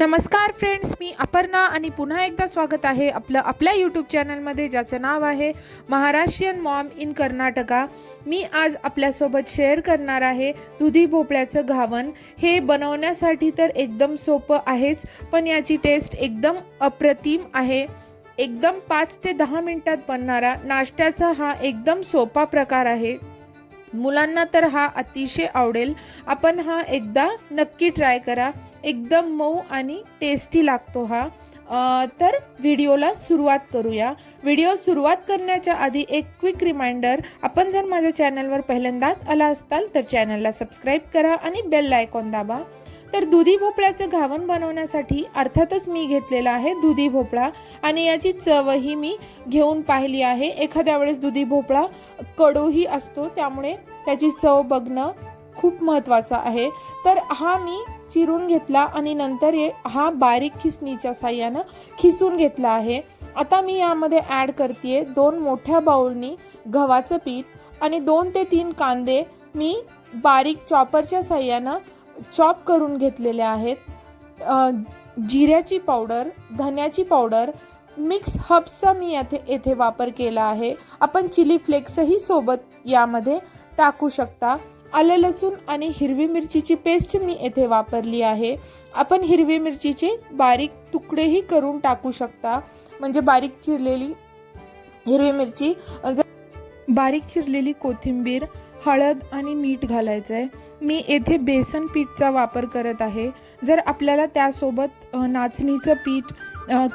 नमस्कार फ्रेंड्स मी अपर्णा आणि पुन्हा एकदा स्वागत आहे आपलं आपल्या यूट्यूब चॅनलमध्ये ज्याचं नाव आहे महाराष्ट्रीयन मॉम इन कर्नाटका. मी आज आपल्यासोबत शेअर करणार आहे दुधी भोपळ्याचं घावन. हे बनवण्यासाठी तर एकदम सोपं आहेच पण याची टेस्ट एकदम अप्रतिम आहे. एकदम पाच ते दहा मिनटात बनणारा नाश्त्याचा हा एकदम सोपा प्रकार आहे. मुलांना तर हा अतिशय आवडेल. आपण हा एकदा नक्की ट्राय करा. एकदम मऊ आणि टेस्टी लागतो हा. तर व्हिडिओला सुरुवात करूया. व्हिडिओ सुरुवात करण्याच्या आधी एक क्विक रिमाइंडर. आपण जर माझ्या चॅनलवर पहिल्यांदाच आला असताल तर चॅनलला सबस्क्राईब करा आणि बेल आयकॉन दाबा. तर दुधी भोपळ्याचं घावन बनवण्यासाठी अर्थातच मी घेतलेला आहे दुधी भोपळा. आणि याची चवही मी घेऊन पाहिली आहे. एखाद्या वेळेस दुधी भोपळा कडूही असतो त्यामुळे त्याची चव बघणं खूप महत्त्वाचं आहे. तर हा मी चिरून घेतला आणि नंतर ये हा बारीक खिसणीच्या साह्यानं खिसून घेतला आहे. आता मी यामध्ये ॲड करते दोन मोठ्या बाउलनी गव्हाचं पीठ आणि दोन ते तीन कांदे मी बारीक चॉपरच्या साह्यानं चॉप करून घेतलेले आहेत. जिऱ्याची पावडर धन्याची पावडर मिक्स हब्सचा मी येथे येथे वापर केला आहे. आपण चिली फ्लेक्सही सोबत यामध्ये टाकू शकता. आलं लसूण आणि हिरवी मिरचीची पेस्ट मी येथे वापरली आहे. आपण हिरवी मिरचीचे बारीक तुकडेही करून टाकू शकता. म्हणजे बारीक चिरलेली हिरवी मिरची बारीक चिरलेली कोथिंबीर हळद आणि मीठ घालायचं आहे मी येथे बेसन पीठचा वापर करत आहे. जर आपल्याला त्यासोबत नाचणीचं पीठ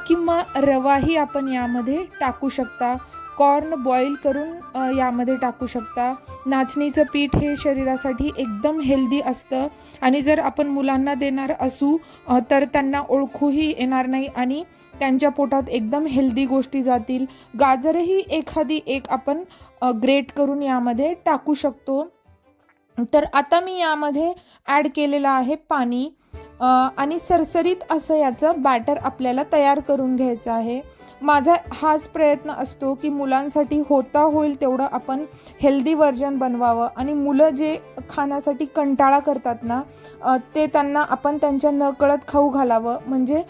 किंवा रवाही आपण यामध्ये टाकू शकता. कॉर्न बॉईल करून यामध्ये टाकू शकता. नाचणीचं पीठ हे शरीरासाठी एकदम हेल्दी असतं. आणि जर आपण मुलांना देणार असू तर त्यांना ओळखूही येणार नाही आणि त्यांच्या पोटात एकदम हेल्दी गोष्टी जातील. गाजरही एखादी एक आपण ग्रेट करून यामध्ये टाकू शकतो. तर आता मी यामध्ये ॲड केलेलं आहे पाणी. आणि सरसरीत असं याचं बॅटर आपल्याला तयार करून घ्यायचं आहे. माझा हाच प्रयत्न असतो की मुलांसाठी होता होईल तेवढं आपण हेल्दी व्हर्जन बनवावं. आणि मुलं जे खाण्यासाठी कंटाळा करतात ना ते त्यांना आपण त्यांच्या नकळत खाऊ घालावं. म्हणजे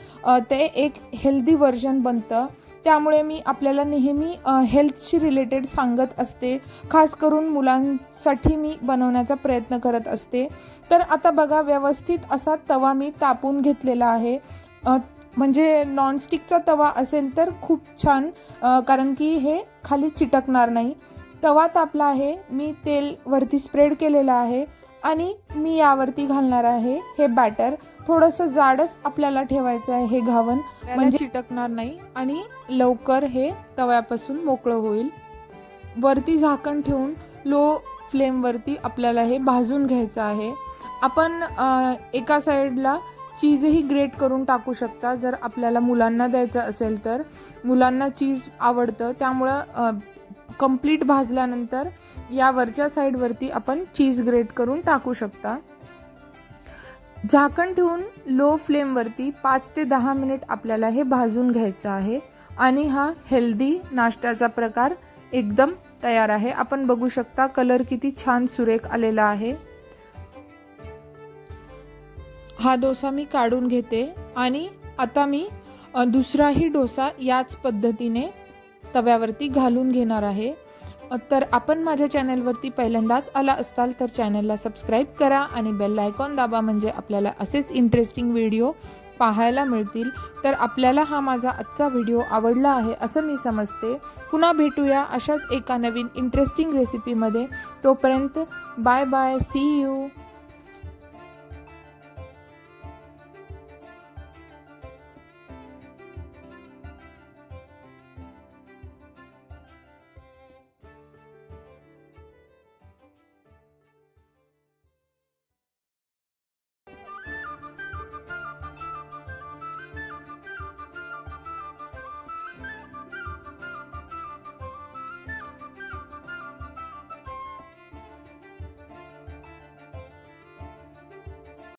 ते एक हेल्दी व्हर्जन बनतं. त्यामुळे मी आपल्याला नेहमी हेल्थशी रिलेटेड सांगत असते. खास करून मुलांसाठी मी बनवण्याचा प्रयत्न करत असते. तर आता बघा व्यवस्थित असा तवा मी तापून घेतलेला आहे. म्हणजे नॉनस्टिकचा तवा असेल तर खूप छान कारण की हे खाली चिटकणार नाही. तवा तापला आहे मी तेल वरती स्प्रेड केलेलं आहे आणि मी यावरती घालणार आहे हे बॅटर थोडंसं जाडच आपल्याला ठेवायचं आहे हे घावन. म्हणजे चिटकणार नाही आणि लवकर हे तव्यापासून मोकळं होईल. वरती झाकण ठेवून लो फ्लेमवरती आपल्याला हे भाजून घ्यायचं आहे. आपण एका साईडला चीजही ग्रेट करून टाकू शकता. जर आपल्याला मुलांना द्यायचं असेल तर मुलांना चीज आवडतं त्यामुळं कंप्लीट भाजल्यानंतर या वरच्या साईडवरती आपण चीज ग्रेट करून टाकू शकता. झाकण ठेवून लो फ्लेमवरती पाच ते दहा मिनिट आपल्याला हे भाजून घ्यायचं आहे आणि हा हेल्दी नाश्त्याचा प्रकार एकदम तयार आहे. आपण बघू शकता कलर किती छान सुरेख आलेला आहे. हा डोसा मी काढून घेते आणि आता मी दुसराही डोसा याच पद्धतीने तव्यावरती घालून घेणार आहे. तर आपण माझ्या चॅनलवरती पहिल्यांदाच आला असताल तर चॅनलला सबस्क्राईब करा आणि बेल आयकॉन दाबा म्हणजे आपल्याला असेच इंटरेस्टिंग व्हिडिओ पाहायला मिळतील. तर आपल्याला हा माझा आजचा व्हिडिओ आवडला आहे असं मी समजते. पुन्हा भेटूया अशाच एका नवीन इंटरेस्टिंग रेसिपीमध्ये तोपर्यंत बाय बाय सी यू